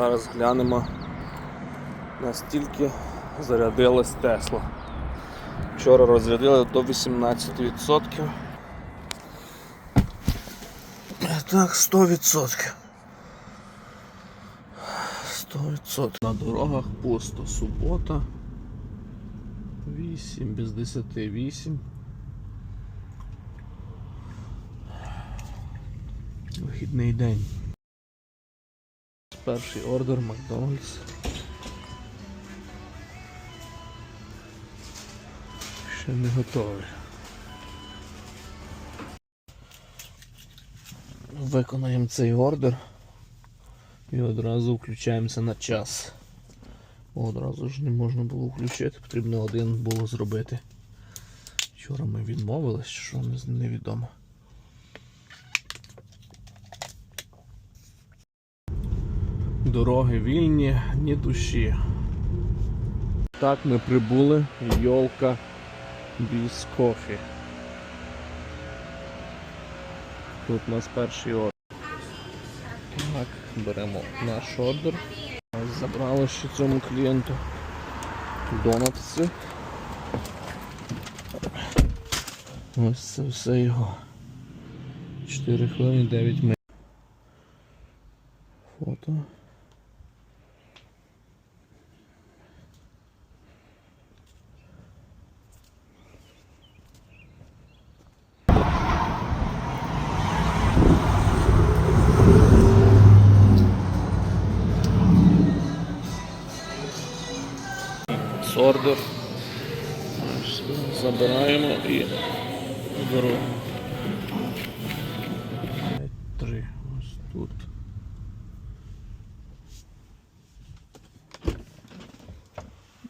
Зараз глянемо настільки зарядилась Тесла. Вчора розрядили до 18%. Так, 100%. 100%. На дорогах пусто. Субота. 8 без 10 8. Вихідний день. Перший ордер Макдональдс. Ще не готовий. Виконаємо цей ордер і одразу включаємося на час. Одразу ж не можна було включити, потрібно один було зробити. Вчора ми відмовились, що невідомо. Дороги вільні, ні душі. Так ми прибули Йолка Біс Кофі. Тут у нас перший ордер. Так, беремо наш ордер. Забрали ще цьому клієнту донатси. Ось це все його. 4 хвилини 9 минут. Фото. Сордер. Ось, Забираємо і дорогу. Три. Ось тут.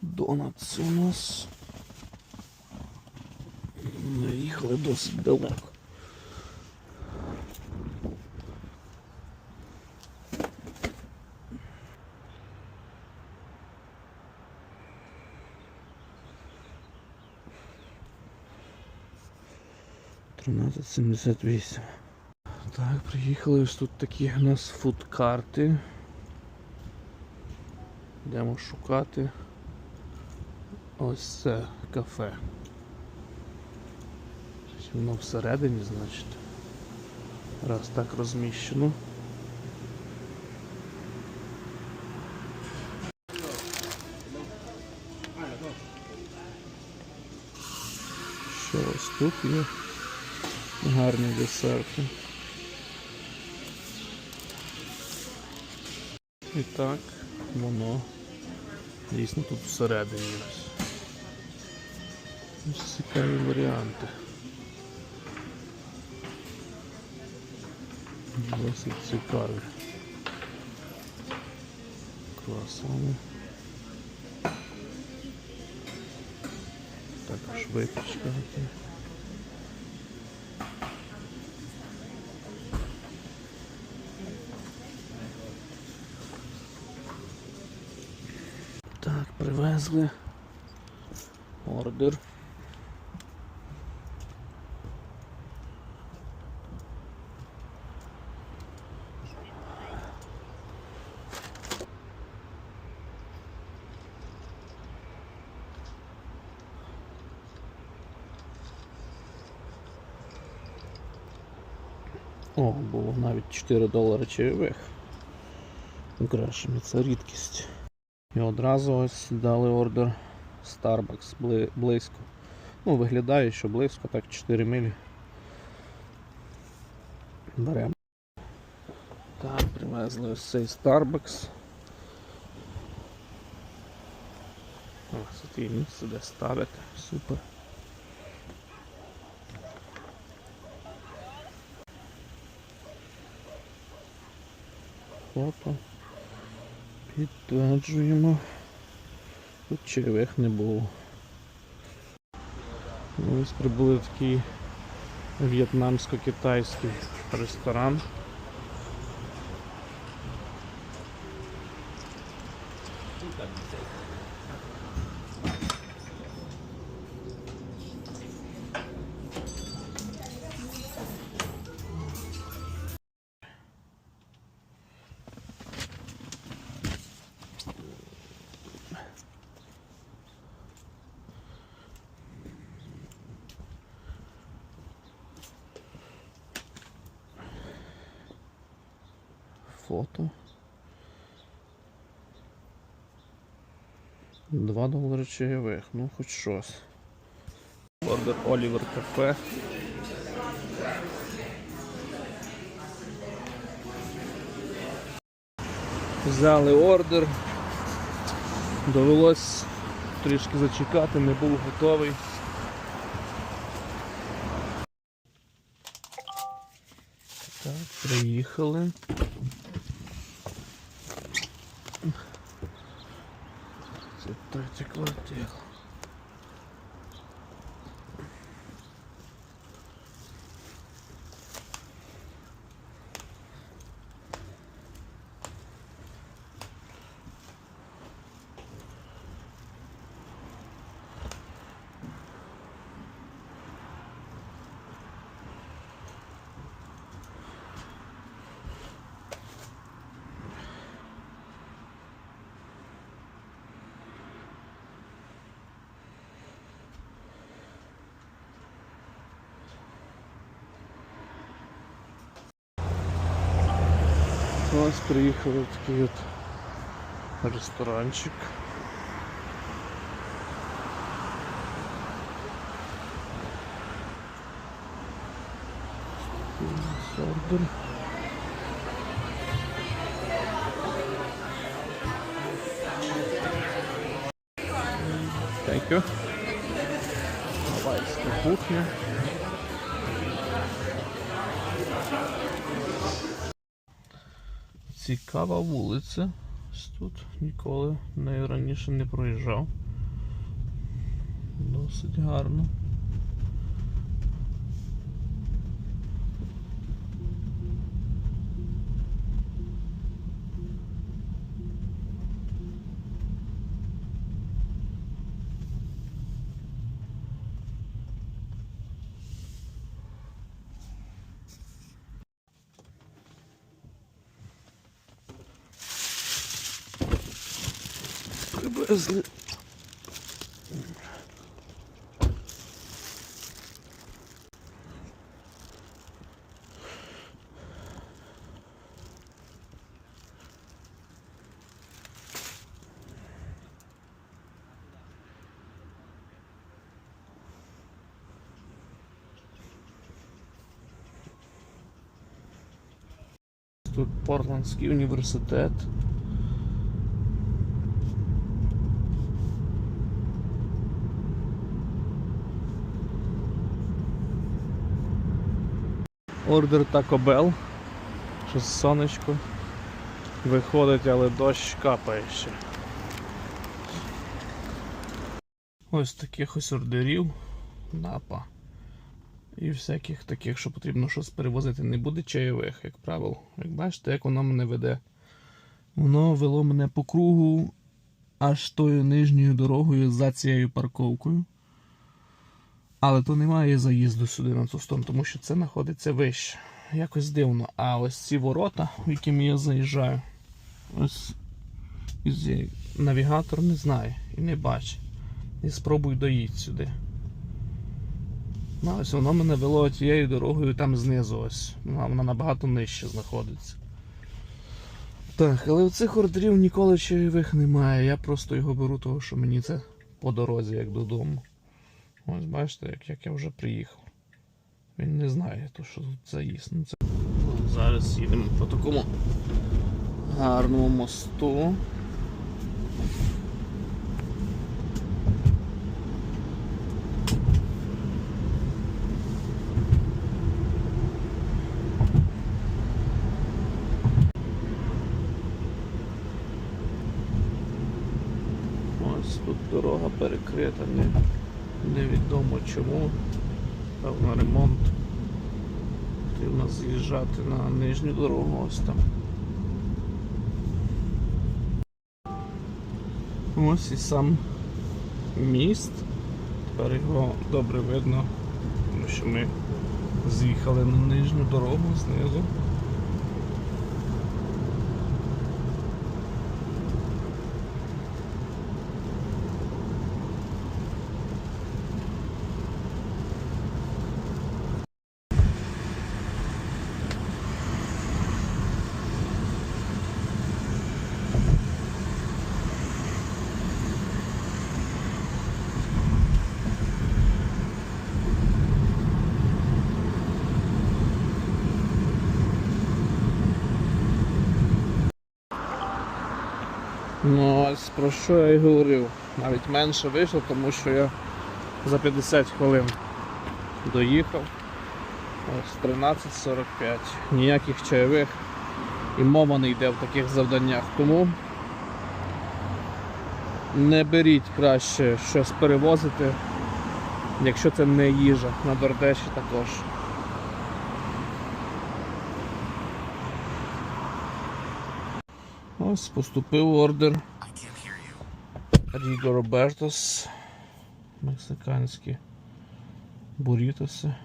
Донатс у нас. Наїхали досить далеко. Сімдесят вісім. Так, приїхали ось тут такі у нас фудкарти. Йдемо шукати. Ось це кафе. Воно всередині, значить. Раз так розміщено. Що ось тут є? Гарні десерти. І так, воно дійсно тут всередині. ось. Цікаві варіанти. Досить цікаві. Круасани. Також випічка. привезли. Ордер. О, було навіть 4 долари чайових. Грошами, це рідкість. І одразу ось дали ордер Starbucks близько. Ну, виглядає, що близько, так 4 милі. Беремо. Так, привезли ось цей Starbucks. Ось тут місце, де ставити. Супер. Фото. Підтверджуємо. Тут черевих не було. Ми Ось прибули в такий в'єтнамсько-китайський ресторан. Фото. 2 долари чайових, ну хоч щось. Ордер Олівер кафе. Взяли ордер. Довелось трішки зачекати, не був готовий. Так, приїхали. 待って。Ось приїхали в такий от ресторанчик. Ордер. Thank you. Кухня. Цікава вулиця. Тут ніколи нею раніше не проїжджав. Досить гарно. Привезли. Тут Портландський університет. Ордер Taco Bell. Щось сонечко виходить, але дощ капає ще. Ось таких ось ордерів. Напа. І всяких таких, що потрібно щось перевозити. Не буде чайових, як правило. Як бачите, як воно мене веде. Воно вело мене по кругу аж тою нижньою дорогою за цією парковкою. Але то немає заїзду сюди на цю тому що це знаходиться вище. Якось дивно. А ось ці ворота, в якими я заїжджаю, ось навігатор не знає і не бачить. І спробуй доїдь сюди. Ну, ось воно мене вело тією дорогою там знизу ось. Ну, Вона набагато нижче знаходиться. Так, але в цих ордерів ніколи чайових немає. Я просто його беру, тому що мені це по дорозі, як додому. Ось бачите, як, як я вже приїхав. Він не знає, то, що тут заїзд. Ну, це... Зараз їдемо по такому гарному мосту. Ось тут дорога перекрита, не, невідомо чому. Певно ремонт. Потрібно з'їжджати на нижню дорогу ось там. Ось і сам міст. Тепер його добре видно, тому що ми з'їхали на нижню дорогу знизу. Ну, ось про що я і говорив. Навіть менше вийшло, тому що я за 50 хвилин доїхав. Ось 13.45. Ніяких чайових і мова не йде в таких завданнях. Тому не беріть краще щось перевозити, якщо це не їжа. На Дордеші також. Ось поступив ордер. Ріго Робертос. Мексиканські бурітоси.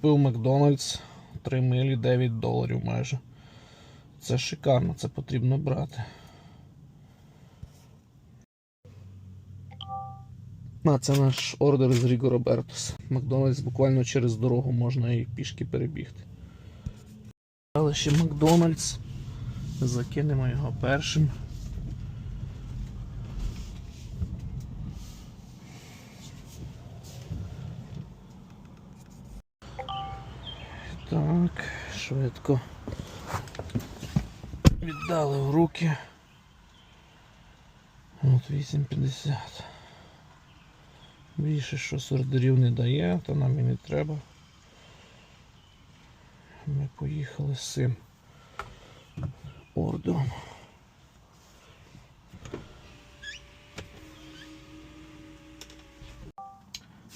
Поступив Макдональдс 3 милі 9 доларів майже. Це шикарно, це потрібно брати. А, це наш ордер з Ріго Робертос. Макдональдс буквально через дорогу можна і пішки перебігти. Але ще Макдональдс. Закинемо його першим. Так, швидко. Віддали в руки. От 8.50. Більше щось ордерів не дає, то нам і не треба. Ми поїхали з цим ордером.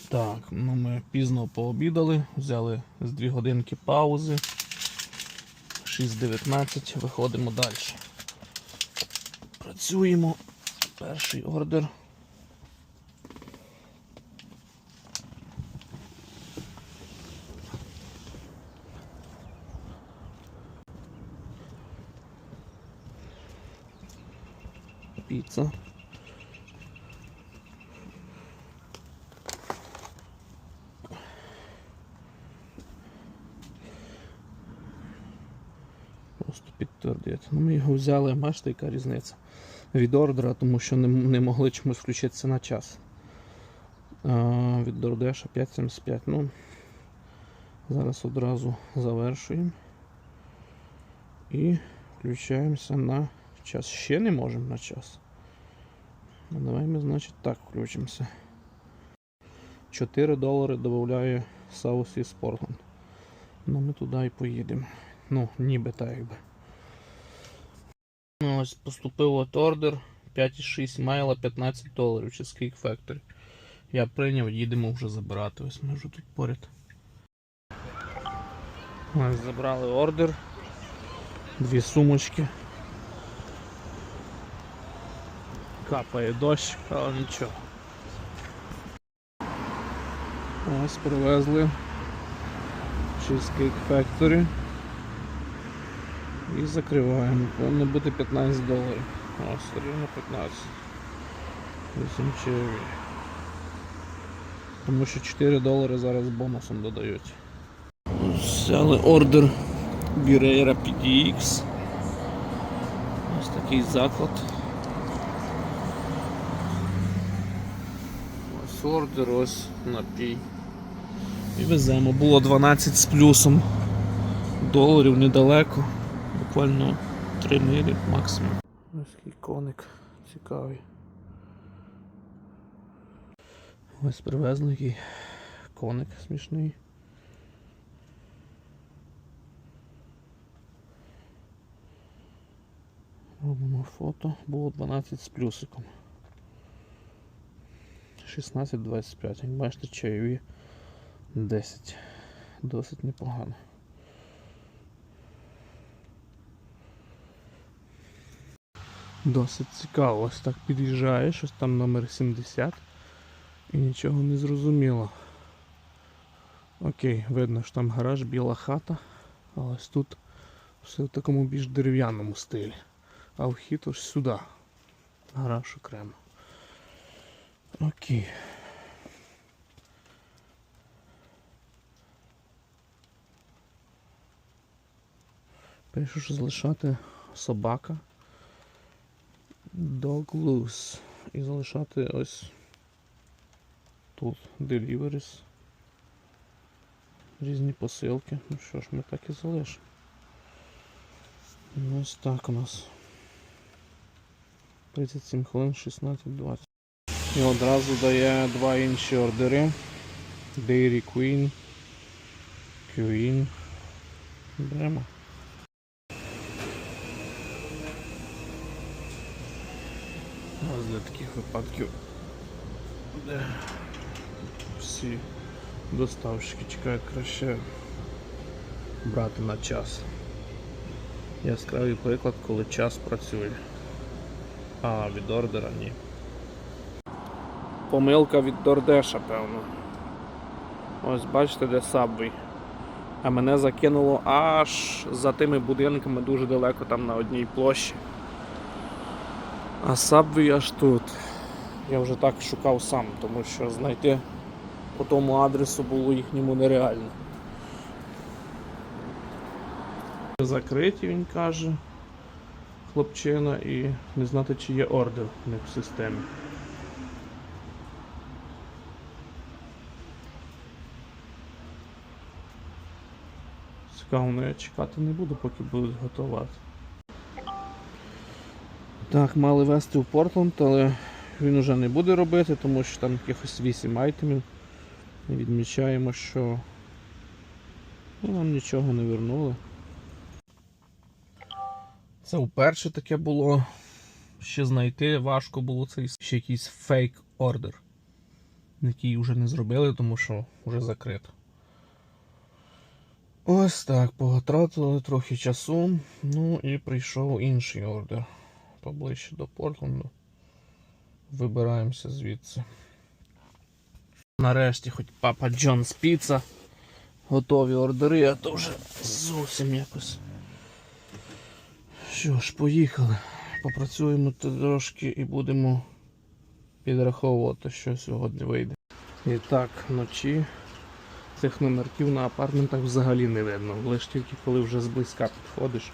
Так, ну ми пізно пообідали, взяли з 2 годинки паузи. 6.19, виходимо далі. Працюємо. Перший ордер. Піца. Просто підтвердити. Ну, ми його взяли, бачите, яка різниця від ордера, тому що не, не могли чомусь включитися на час. А, від Дордеша 5.75. Ну, зараз одразу завершуємо. І включаємося на час. Ще не можемо на час. Ну, давай ми, значить, так включимося. 4 долари додає South East Portland. Ну ми туди і поїдемо. Ну, ніби так якби. Ось поступив от ордер 5,6 майла 15 доларів Cheesecake Factory. Я прийняв, їдемо вже забирати. Ось ми вже тут поряд. Ось забрали ордер. Дві сумочки. Капає дощ, але нічого. Ось привезли Cheesecake Factory. І закриваємо. Повинно бути 15 доларів. Ось, рівно 15. 8 чайові. Тому що 4 долари зараз бонусом додають. Взяли ордер Бірейра PDX. Ось такий заклад. Ось ордер, ось напій. І веземо. Було 12 з плюсом доларів недалеко. Буквально 3 милі максимум. Ось коник цікавий. Ось привезли який коник смішний. Робимо фото. Було 12 з плюсиком. 16-25. Як бачите, чайові 10. Досить непогано. Досить цікаво, ось так під'їжджає, щось там номер 70 і нічого не зрозуміло. Окей, видно, що там гараж, біла хата, а ось тут все в такому більш дерев'яному стилі. А вхід ось сюди. Гараж окремо. Окей. Пишу, що залишати собака. Dog loose. І залишати ось тут deliveries. Різні посилки. Ну що ж, ми так і залишимо. Ну, Ось так у нас. 37 хвилин, 16-20. І одразу дає два інші ордери. Dairy Queen. Queen. Беремо. Ось для таких випадків. Де всі доставщики чекають краще брати на час. Яскравий приклад, коли час працює, а від ордера ні. Помилка від Дордеша, певно. Ось бачите, де сабвій. А мене закинуло аж за тими будинками дуже далеко там на одній площі. А сабвій аж тут. Я вже так шукав сам, тому що знайти по тому адресу було їхньому нереально. Закриті, він каже, хлопчина, і не знати, чи є ордер в них в системі. Цікаво, ну я чекати не буду, поки будуть готувати. Так, мали вести в Портленд, але він уже не буде робити, тому що там якихось 8 айтемів. І відмічаємо, що ну, нам нічого не вернули. Це вперше таке було. Ще знайти важко було цей ще якийсь фейк ордер, який вже не зробили, тому що вже закрито. Ось так, потратили трохи часу. Ну і прийшов інший ордер. Поближче до Портленду. Вибираємося звідси. Нарешті хоч папа Джонс Піца. Готові ордери, а то вже зовсім якось. Що ж, поїхали. Попрацюємо трошки і будемо підраховувати, що сьогодні вийде. І так, вночі цих номерків на апартментах взагалі не видно. Лише тільки коли вже зблизька підходиш,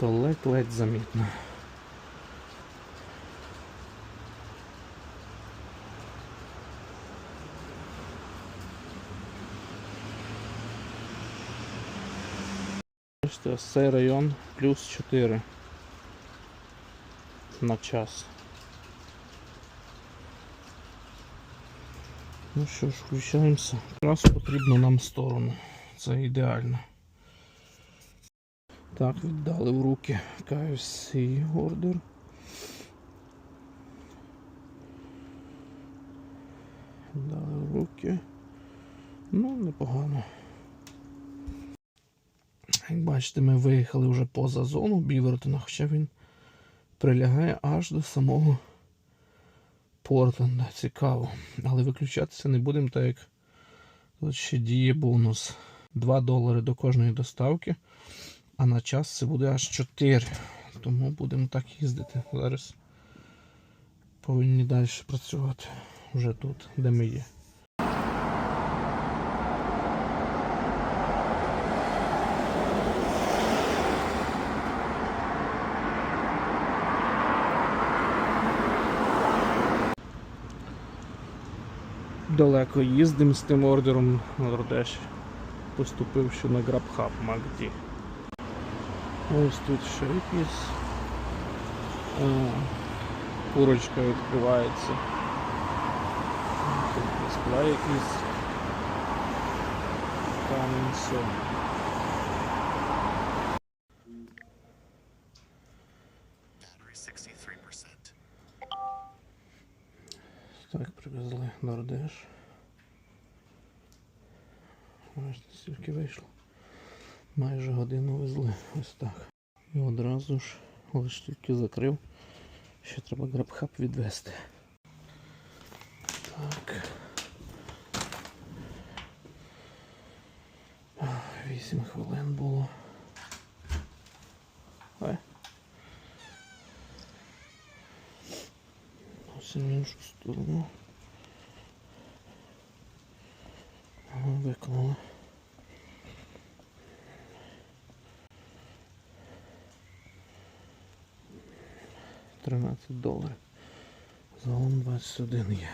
то ледь-ледь замітно. Цей район плюс 4 на час. Ну що ж, включаємося. Якраз потрібно нам сторону. Це ідеально. Так, віддали в руки KFC ордер. Віддали в руки. Ну, непогано. Як бачите, ми виїхали вже поза зону Бівертона, хоча він прилягає аж до самого Портленда. Цікаво. Але виключатися не будемо, так як тут ще діє бонус. 2 долари до кожної доставки, а на час це буде аж 4. Тому будемо так їздити. Зараз повинні далі працювати вже тут, де ми є. Далеко їздимо з тим ордером на Родеш. Поступив ще на GrabHub Макді. Ось тут ще якісь. Курочка відкривається. Тут дисплей якийсь. Там все. Так, привезли Родеш. Бачите, стільки вийшло. Майже годину везли. Ось так. І одразу ж лише тільки закрив. Ще треба грабхаб відвести. Так. Вісім хвилин було. Ой. Ось іншу сторону. Ага, 13 доларів. Загалом 21 є.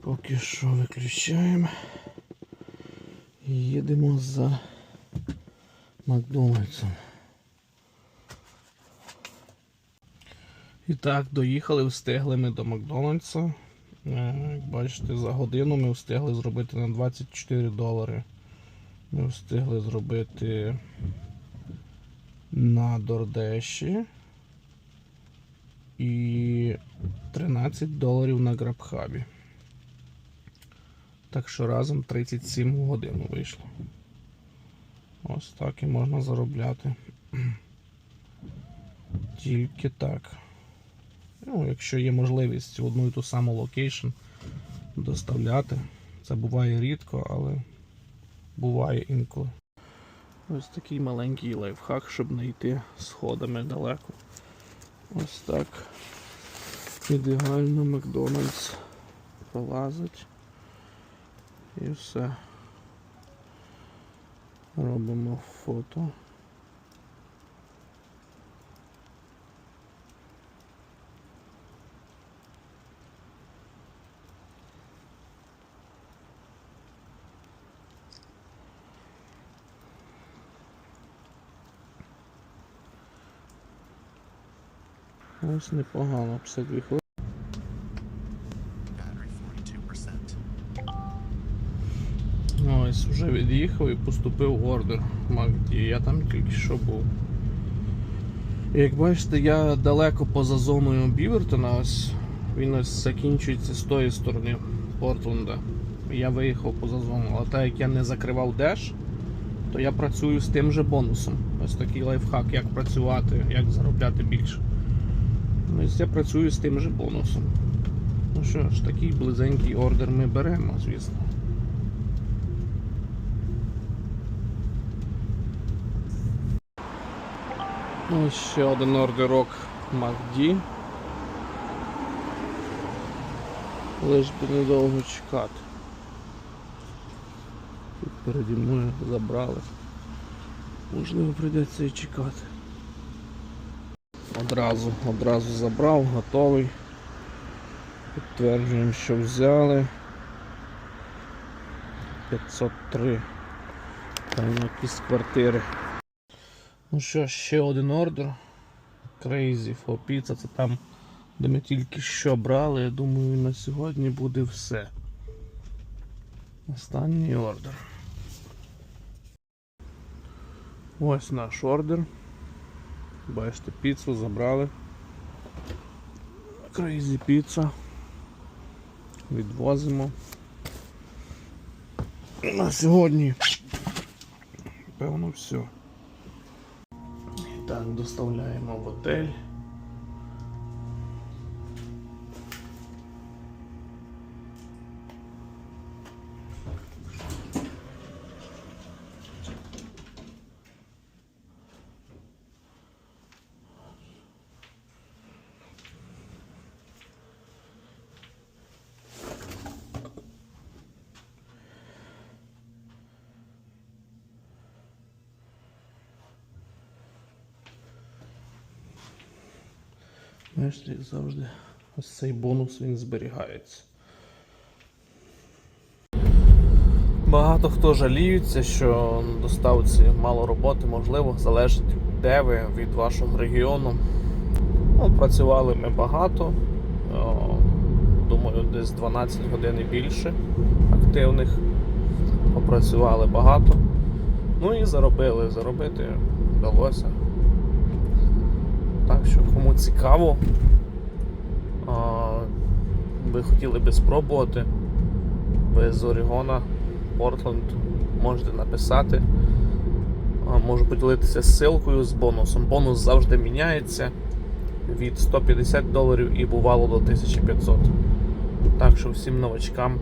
Поки що виключаємо. І їдемо за Макдональдсом. І так, доїхали, встигли ми до Макдональдса. Е, Як бачите, за годину ми встигли зробити на 24 долари. Ми встигли зробити на Дордеші і 13 доларів на Грабхабі. Так що разом 37 годин вийшло. Ось так і можна заробляти. Тільки так. Ну, якщо є можливість в одну і ту саму локейшн доставляти. Це буває рідко, але буває інколи. Ось такий маленький лайфхак, щоб не йти сходами далеко. Ось так. Ідеально Макдональдс пролазить. І все. Робимо фото. Ось непогано, 52 хвилини. 42%. Ось вже від'їхав і поступив ордер в Макді. Я там тільки що був. Як бачите, я далеко поза зоною Бівертона, ось він ось закінчується з тої сторони Портленда. Я виїхав поза зону, але так як я не закривав деш, то я працюю з тим же бонусом. Ось такий лайфхак, як працювати, як заробляти більше. Ну, я працюю з тим же бонусом. Ну що ж, такий близенький ордер ми беремо, звісно. Ось ще один ордерок MacD. Лиш би недовго чекати. Тут переді мною забрали. Можливо прийдеться і чекати. Одразу, одразу забрав, готовий. Підтверджуємо, що взяли. 503. Там якісь квартири. Ну що, ще один ордер. Crazy for Pizza. Це там, де ми тільки що брали. Я думаю, на сьогодні буде все. Останній ордер. Ось наш ордер. Бачите, піцу забрали. Crazy піца. Відвозимо. На сьогодні. Певно, все. Так, доставляємо в готель. Знаєш, як завжди, ось цей бонус він зберігається. Багато хто жаліються, що на доставці мало роботи, можливо, залежить де ви від вашого регіону. Ну, працювали ми багато, думаю, десь 12 годин і більше активних. Попрацювали багато. Ну і заробили. Заробити вдалося. Так що кому цікаво, ви хотіли би спробувати, ви з Орігона, Портленд, можете написати. Можу поділитися ссылкою з бонусом. Бонус завжди міняється від 150 доларів і бувало до 1500. Так що всім новачкам.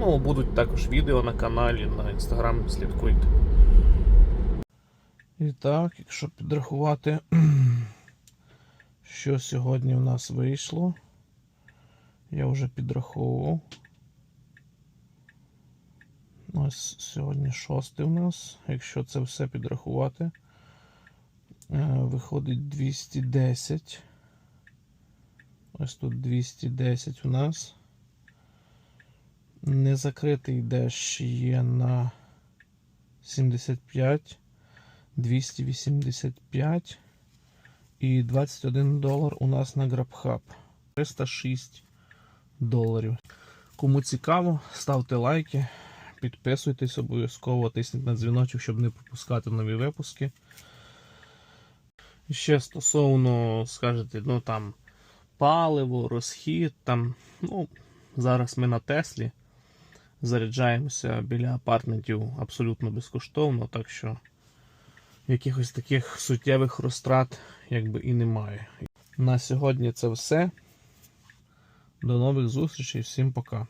Ну, будуть також відео на каналі, на інстаграм слідкуйте. І так, якщо підрахувати, що сьогодні в нас вийшло, я вже підраховував. Ось сьогодні шостий у нас. Якщо це все підрахувати, е, виходить 210. Ось тут 210 у нас. Незакритий деш є на 75, 285 і 21 долар у нас на GrabHub. 306 доларів. Кому цікаво, ставте лайки, підписуйтесь обов'язково, тисніть на дзвіночок, щоб не пропускати нові випуски. Ще стосовно, скажете, ну там паливо, розхід, там, ну, зараз ми на Теслі заряджаємося біля апартментів абсолютно безкоштовно, так що якихось таких суттєвих розтрат якби і немає. На сьогодні це все. До нових зустрічей, всім пока.